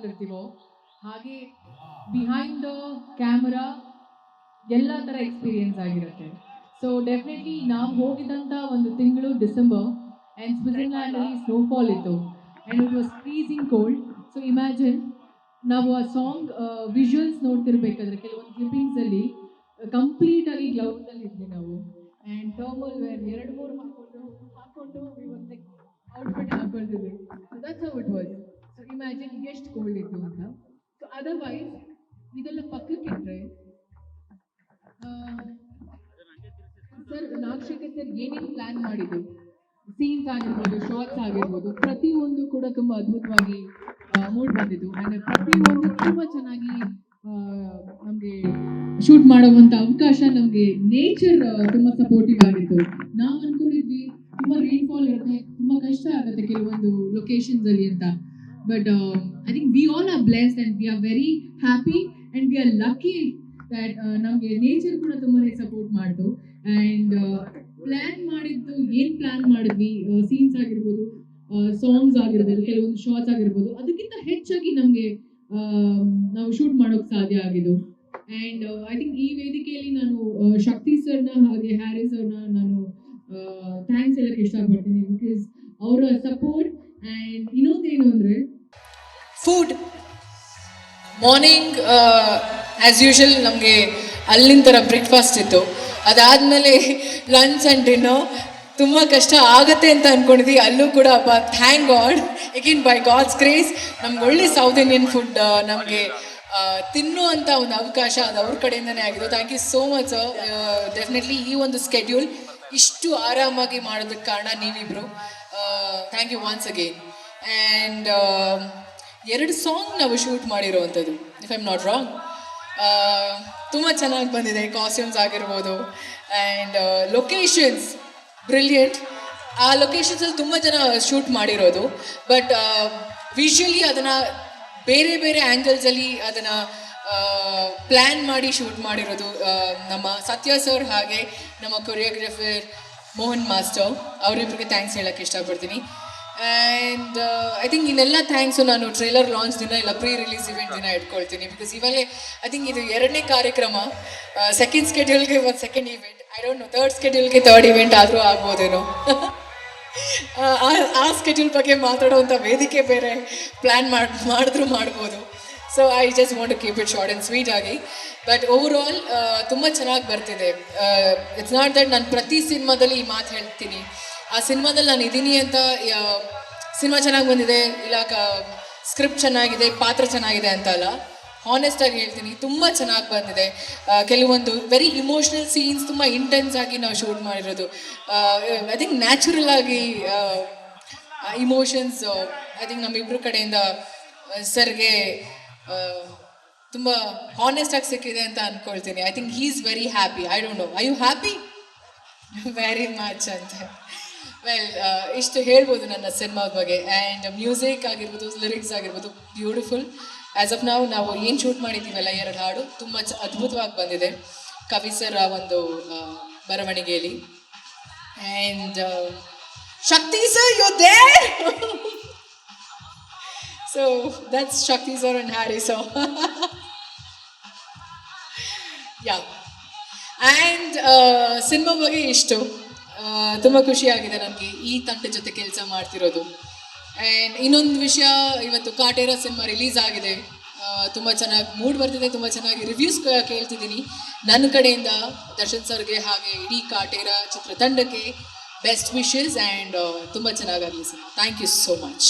ಮಾಡ್ಕೊಂಡಿರ್ತೀವೋ ಹಾಗೆ behind the camera ಎಲ್ಲ ಥರ ಎಕ್ಸ್ಪೀರಿಯನ್ಸ್ ಆಗಿರುತ್ತೆ. ಸೊ ಡೆಫಿನೆಟ್ಲಿ ನಾವು ಹೋಗಿದ್ದಂಥ ಒಂದು ತಿಂಗಳು ಡಿಸೆಂಬರ್ ಆ್ಯಂಡ್ ಸ್ವಿಟ್ಜರ್ಲ್ಯಾಂಡಲ್ಲಿ ಸ್ನೋಫಾಲ್ ಇತ್ತು. And it was freezing cold so imagine ನಾವು ಆ ಸಾಂಗ್ ವಿಜುವಲ್ಸ್ ನೋಡ್ತಿರ್ಬೇಕಾದ್ರೆ ಕೆಲವೊಂದು ಕ್ಲಿಪ್ಪಿಂಗ್ಸಲ್ಲಿ ಕಂಪ್ಲೀಟಾಗಿ ಗ್ಲೌಸಲ್ಲಿ ಇದ್ವಿ ನಾವು. ಆ್ಯಂಡ್ ಟರ್ಮಲ್ ವೇರ್ ಎರಡು ಮೂರು ಹಾಕ್ಕೊಂಡು ಹಾಕೊಂಡು outfit ಹಾಕೊಳ್ತಿದ್ವಿ so that's how it was ಎಷ್ಟು ಇತ್ತು ಅಂತ? ಸೊ ಅದರ್ವೈಸ್ ಇದೆಲ್ಲ ಪಕ್ಕಕ್ಕಿಟ್ರೆ ಸರ್, ನಾಗಶೇಖರ್ ಸರ್ ಏನೇನು ಪ್ಲಾನ್ ಮಾಡಿದ್ದು? ಸೀನ್ಸ್ ಆಗಿರ್ಬೋದು ಶಾರ್ಟ್ಸ್ ಆಗಿರ್ಬೋದು, ಪ್ರತಿಯೊಂದು ಕೂಡ ತುಂಬಾ ಅದ್ಭುತವಾಗಿ ಮೂಡ್ ಬಂದಿದ್ದು. ಅಂಡ್ ಪ್ರತಿಯೊಂದು ತುಂಬಾ ಚೆನ್ನಾಗಿ ನಮಗೆ ಶೂಟ್ ಮಾಡುವಂತ ಅವಕಾಶ ನಮಗೆ ನೇಚರ್ ತುಂಬಾ ಸಪೋರ್ಟಿವ್ ಆಗಿತ್ತು. ನಾವು ಅನ್ಕೊಂಡಿದ್ವಿ, ತುಂಬಾ ರೈನ್ಫಾಲ್ ಇರುತ್ತೆ, ತುಂಬಾ ಕಷ್ಟ ಆಗುತ್ತೆ ಕೆಲವೊಂದು ಲೊಕೇಶನ್ಸ್ ಅಲ್ಲಿ ಅಂತ. But I think we all are blessed and we are very happy and we are lucky that ನಮಗೆ ನೇಚರ್ ಕೂಡ ತುಂಬಾನೇ ಸಪೋರ್ಟ್ ಮಾಡ್ತು. ಅಂಡ್ ಪ್ಲಾನ್ ಮಾಡಿದ್ದು, ಏನ್ ಪ್ಲಾನ್ ಮಾಡಿದ್ವಿ ಸೀನ್ಸ್ ಆಗಿರ್ಬೋದು ಸಾಂಗ್ಸ್ ಆಗಿರ್ಬೋದು, ಕೆಲವೊಂದು ಶಾರ್ಟ್ಸ್ ಆಗಿರ್ಬೋದು, ಅದಕ್ಕಿಂತ ಹೆಚ್ಚಾಗಿ ನಮಗೆ ನಾವು ಶೂಟ್ ಮಾಡೋಕೆ ಸಾಧ್ಯ ಆಗಿದ್ದು. ಅಂಡ್ ಐ ಥಿಂಕ್ ಈ ವೇದಿಕೆಯಲ್ಲಿ ನಾನು ಶಕ್ತಿ ಸರ್ನ ಹಾಗೆ ಹ್ಯಾರಿ ಸರ್ನ ನಾನು ಥ್ಯಾಂಕ್ಸ್ ಹೇಳಕ್ಕೆ ಇಷ್ಟಪಡ್ತೀನಿ ಬಿಕಾಸ್ ಅವರ ಸಪೋರ್ಟ್ ಅಂಡ್ ಇನ್ನೊಂದೇನು ಅಂದ್ರೆ ಫುಡ್ ಮಾರ್ನಿಂಗ್ ಆ್ಯಸ್ ಯೂಶಲ್ ನಮಗೆ ಅಲ್ಲಿನ ಥರ ಬ್ರೇಕ್ಫಾಸ್ಟ್ ಇತ್ತು. ಅದಾದಮೇಲೆ ಲಂಚ್ ಆ್ಯಂಡ್ ಡಿನ್ನು ತುಂಬ ಕಷ್ಟ ಆಗುತ್ತೆ ಅಂತ ಅಂದ್ಕೊಂಡಿದ್ವಿ ಅಲ್ಲೂ ಕೂಡ ಅಪ್ಪ thank God again by God's grace ನಮ್ಗೆ ಒಳ್ಳೆ ಸೌತ್ ಇಂಡಿಯನ್ ಫುಡ್ ನಮಗೆ ತಿನ್ನುವಂಥ ಒಂದು ಅವಕಾಶ ಅದು ಅವ್ರ ಕಡೆಯಿಂದನೇ ಆಗಿದೆ. Thank you so much sir definitely ಈ ಒಂದು ಸ್ಕೆಡ್ಯೂಲ್ ಇಷ್ಟು ಆರಾಮಾಗಿ ಮಾಡೋದಕ್ಕೆ ಕಾರಣ ನೀವಿಬ್ರು. Thank you once again and ಎರಡು ಸಾಂಗ್ ನಾವು ಶೂಟ್ ಮಾಡಿರೋವಂಥದ್ದು ಇಫ್ ಐಮ್ ನಾಟ್ ರಾಂಗ್ ತುಂಬ ಚೆನ್ನಾಗಿ ಬಂದಿದೆ ಕಾಸ್ಟ್ಯೂಮ್ಸ್ ಆಗಿರ್ಬೋದು ಆ್ಯಂಡ್ ಲೊಕೇಶನ್ಸ್ ಬ್ರಿಲಿಯಂಟ್ ಆ ಲೊಕೇಶನ್ಸಲ್ಲಿ ತುಂಬ ಜನ ಶೂಟ್ ಮಾಡಿರೋದು ಬಟ್ ವಿಷುವಲಿ ಅದನ್ನು ಬೇರೆ ಬೇರೆ ಆ್ಯಂಗಲ್ಸಲ್ಲಿ ಅದನ್ನು ಪ್ಲ್ಯಾನ್ ಮಾಡಿ ಶೂಟ್ ಮಾಡಿರೋದು ನಮ್ಮ ಸತ್ಯ ಸರ್ ಹಾಗೆ ನಮ್ಮ ಕೊರಿಯೋಗ್ರಫರ್ ಮೋಹನ್ ಮಾಸ್ಟರ್ ಅವರಿಬ್ಬರಿಗೆ ಥ್ಯಾಂಕ್ಸ್ ಹೇಳೋಕ್ಕೆ ಇಷ್ಟಪಡ್ತೀನಿ. ಆ್ಯಂಡ್ ಐ ಥಿಂಕ್ ಇನ್ನೆಲ್ಲ ಥ್ಯಾಂಕ್ಸು ನಾನು ಟ್ರೈಲರ್ ಲಾಂಚ್ ದಿನ ಇಲ್ಲ ಪ್ರೀ ರಿಲೀಸ್ ಇವೆಂಟ್ ದಿನ ಇಟ್ಕೊಳ್ತೀನಿ. ಬಿಕಾಸ್ ಇವಾಗಲೇ ಐ ಥಿಂಕ್ ಇದು ಎರಡನೇ ಕಾರ್ಯಕ್ರಮ. ಸೆಕೆಂಡ್ ಸ್ಕೆಡ್ಯೂಲ್ಗೆ ಒಂದು second event I don't know third ಸ್ಕೆಡ್ಯೂಲ್ಗೆ third event ಆದರೂ ಆಗ್ಬೋದೇನೋ. ಆ, ಸ್ಕೆಡ್ಯೂಲ್ ಬಗ್ಗೆ ಮಾತಾಡುವಂಥ ವೇದಿಕೆ ಬೇರೆ ಪ್ಲ್ಯಾನ್ ಮಾಡಿ ಮಾಡಿದ್ರೂ ಮಾಡ್ಬೋದು. So I just want to keep it short and sweet ಆಗಿ. ಬಟ್ ಓವರ್ ಆಲ್ ತುಂಬ ಚೆನ್ನಾಗಿ ಬರ್ತಿದೆ. ಇಟ್ಸ್ ನಾಟ್ ದಟ್ ನಾನು ಪ್ರತಿ ಸಿನಿಮಾದಲ್ಲಿ ಈ ಮಾತು ಹೇಳ್ತೀನಿ. ಆ ಸಿನಿಮಾದಲ್ಲಿ ನಾನು ಇದ್ದೀನಿ ಅಂತ ಸಿನಿಮಾ ಚೆನ್ನಾಗಿ ಬಂದಿದೆ, ಇಲ್ಲ ಸ್ಕ್ರಿಪ್ಟ್ ಚೆನ್ನಾಗಿದೆ, ಪಾತ್ರ ಚೆನ್ನಾಗಿದೆ ಅಂತ ಅಲ್ಲ. ಹಾನೆಸ್ಟ್ ಆಗಿ ಹೇಳ್ತೀನಿ, ತುಂಬ ಚೆನ್ನಾಗಿ ಬಂದಿದೆ. ಕೆಲವೊಂದು ವೆರಿ ಇಮೋಷ್ನಲ್ ಸೀನ್ಸ್ ತುಂಬ ಇಂಟೆನ್ಸ್ ಆಗಿ ನಾವು ಶೂಟ್ ಮಾಡಿರೋದು. ಐ ಥಿಂಕ್ ನ್ಯಾಚುರಲ್ ಆಗಿ ಇಮೋಷನ್ಸ್ ಐ ಥಿಂಕ್ ನಮ್ಮಿಬ್ಬರ ಕಡೆಯಿಂದ ಸರ್ಗೆ ತುಂಬ ಹಾನೆಸ್ಟ್ ಆಗಿ ಸಿಕ್ಕಿದೆ ಅಂತ ಅನ್ಕೊಳ್ತೀನಿ. I think he is very happy I don't know I you happy very much ಅಂತ. ವೆಲ್ ಇಷ್ಟು ಹೇಳ್ಬೋದು ನನ್ನ ಸಿನಿಮಾದ ಬಗ್ಗೆ. ಆ್ಯಂಡ್ ಮ್ಯೂಸಿಕ್ ಆಗಿರ್ಬೋದು ಲಿರಿಕ್ಸ್ ಆಗಿರ್ಬೋದು ಬ್ಯೂಟಿಫುಲ್ ಆ್ಯಸ್ ಆಫ್ ನಾವು ನಾವು ಏನು ಶೂಟ್ ಮಾಡಿದ್ದೀವಲ್ಲ, ಎರಡು ಹಾಡು, ತುಂಬ ಚ ಅದ್ಭುತವಾಗಿ ಬಂದಿದೆ. ಕವಿ ಸರ್ ಆ ಒಂದು ಬರವಣಿಗೆಯಲ್ಲಿ and Shakti sir you they so that's Shakti sir and Harry so yeah and cinema ಬಗ್ಗೆ ಇಷ್ಟು. ತುಂಬ ಖುಷಿಯಾಗಿದೆ ನನಗೆ ಈ ತಂಡ ಜೊತೆ ಕೆಲಸ ಮಾಡ್ತಿರೋದು. ಆ್ಯಂಡ್ ಇನ್ನೊಂದು ವಿಷಯ, ಇವತ್ತು ಕಾಟೇರ ಸಿನಿಮಾ ರಿಲೀಸ್ ಆಗಿದೆ. ತುಂಬ ಚೆನ್ನಾಗಿ ಮೂಡ್ ಬರ್ತಿದೆ, ತುಂಬ ಚೆನ್ನಾಗಿ ರಿವ್ಯೂಸ್ ಕೇಳ್ತಿದ್ದೀನಿ. ನನ್ನ ಕಡೆಯಿಂದ ದರ್ಶನ್ ಸರ್ಗೆ ಹಾಗೆ ಇಡೀ ಕಾಟೇರ ಚಿತ್ರತಂಡಕ್ಕೆ ಬೆಸ್ಟ್ ವಿಶಸ್ ಆ್ಯಂಡ್ ತುಂಬ ಚೆನ್ನಾಗಾಗಲಿ sir thank you so much